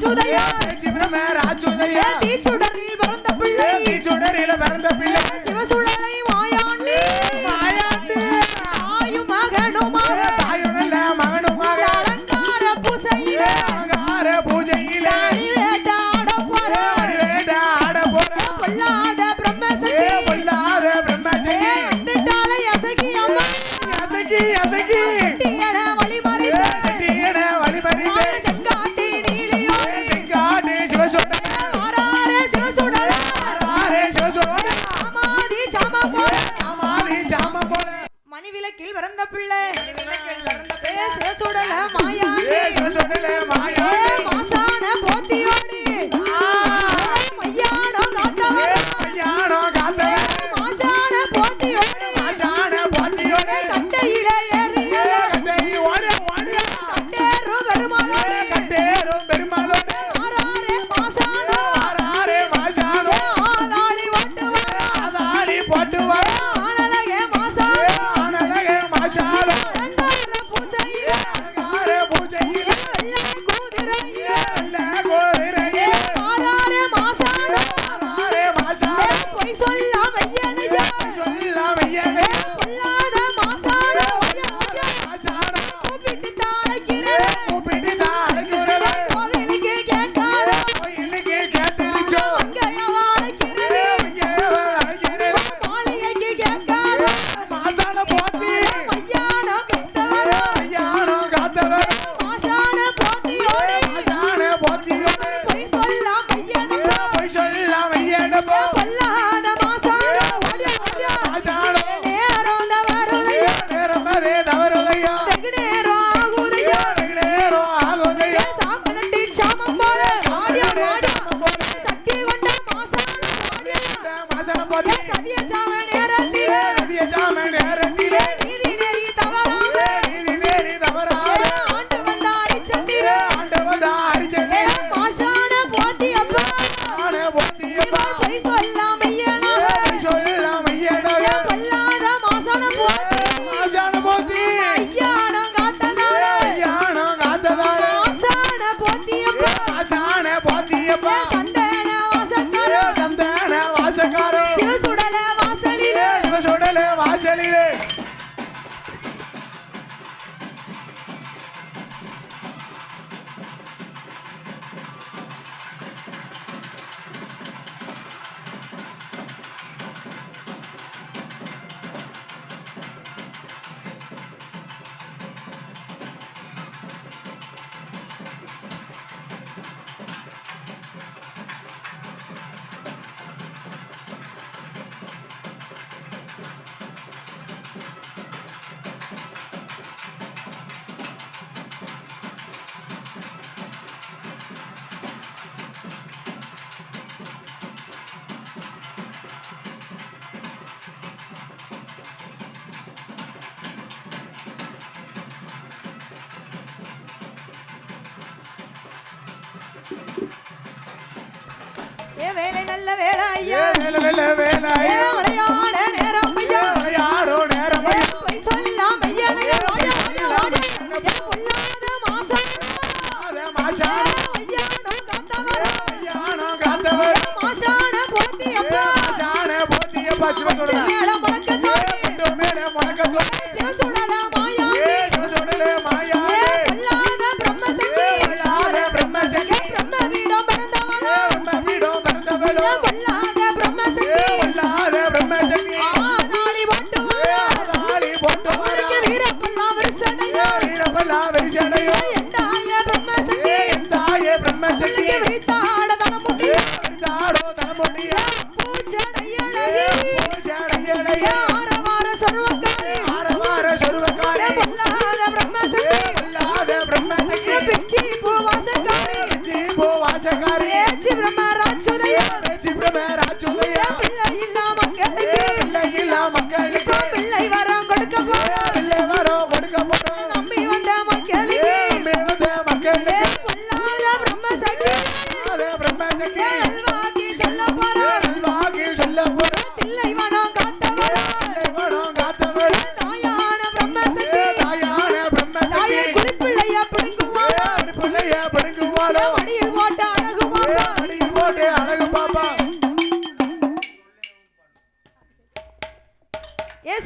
ராஜுதையா. ராஜுதையா. தீச்சுடரில் பிறந்த பிள்ளை? தீச்சுடரில் பிறந்த பிள்ளை? சிவசுடரை சரசல மாயாண்டி ஏ வேலை நல்ல வேலை ஐயா. வேலை வேலை வேலை ஐயா. আছে গাড়ি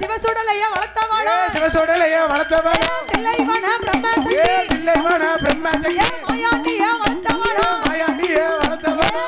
சிவசுடலையா வளர்த்தவாளா? சிவசுடலையா வளர்த்தவாளா? தில்லைவன பிரம்மசக்தி? தில்லைவன பிரம்மசக்தி? மாயாண்டியா வளர்த்தவாளா? மாயாண்டியா வளர்த்தவாளா?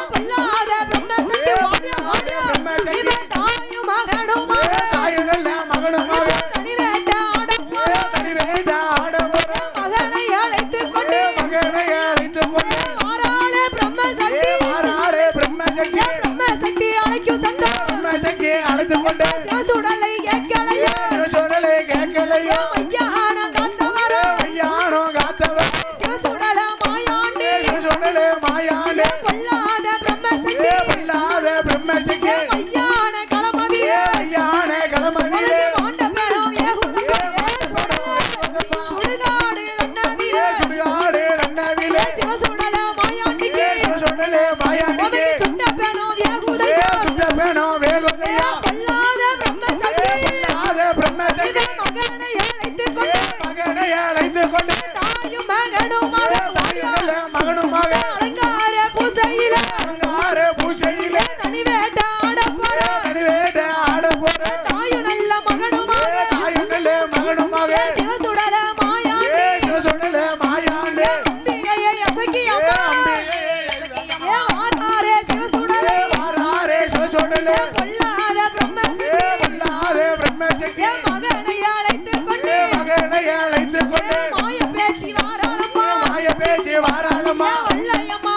மாயானே மாயானே பொல்லாத பிரம்மசக்தி. பொல்லாத பிரம்மசக்தி. ஐயான களமதி. ஐயான களமதி. மாண்ட மேடம் ஏ சுடுகாடு ரண்ணவிலே சுடுகாடு ரண்ணவிலே சிவ சுடல மாயாண்டிக்கு. சிவ சுடல மாயாண்டிக்கு. சுண்ட பேனோ ஏ சுண்ட பேனோ வேகோ வல்லயம்மா.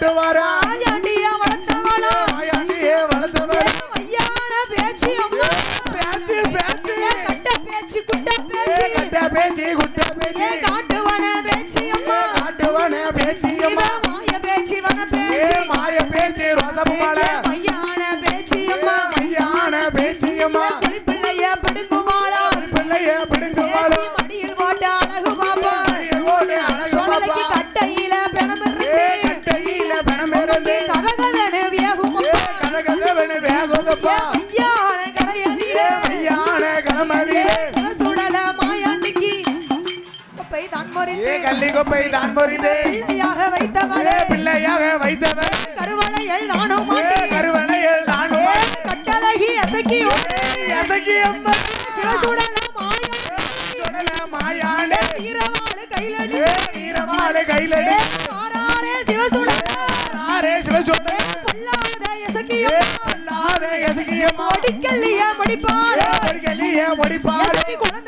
கட்டுவாரா ஆயாண்டிய வளர்த்தவளா? ஆயாண்டிய வளர்த்தவளா? ஐயான பேச்சு அம்மா? பேச்சு பேச்சு. கட்ட பேச்சு குட்ட பேச்சு? கட்ட பேச்சு குட்ட பேச்சு? காட்டுவன பேச்சு அம்மா? காட்டுவன பேச்சு அம்மா? மாய பேச்சு வன மாலை போகுதப்பா யான கரையடியிலே யான கனமதியிலே சுடல மாயாண்டிக்கு. பிள்ளையாக வைத்தவளே. பிள்ளையாக வைத்தவள். கருவளையல் நானும் கருவளையல் நானும் கட்டழகி அசக்கி அசக்கி முடிப்பாடு படிக்கலியே ஒடிப்பாரு வைத்து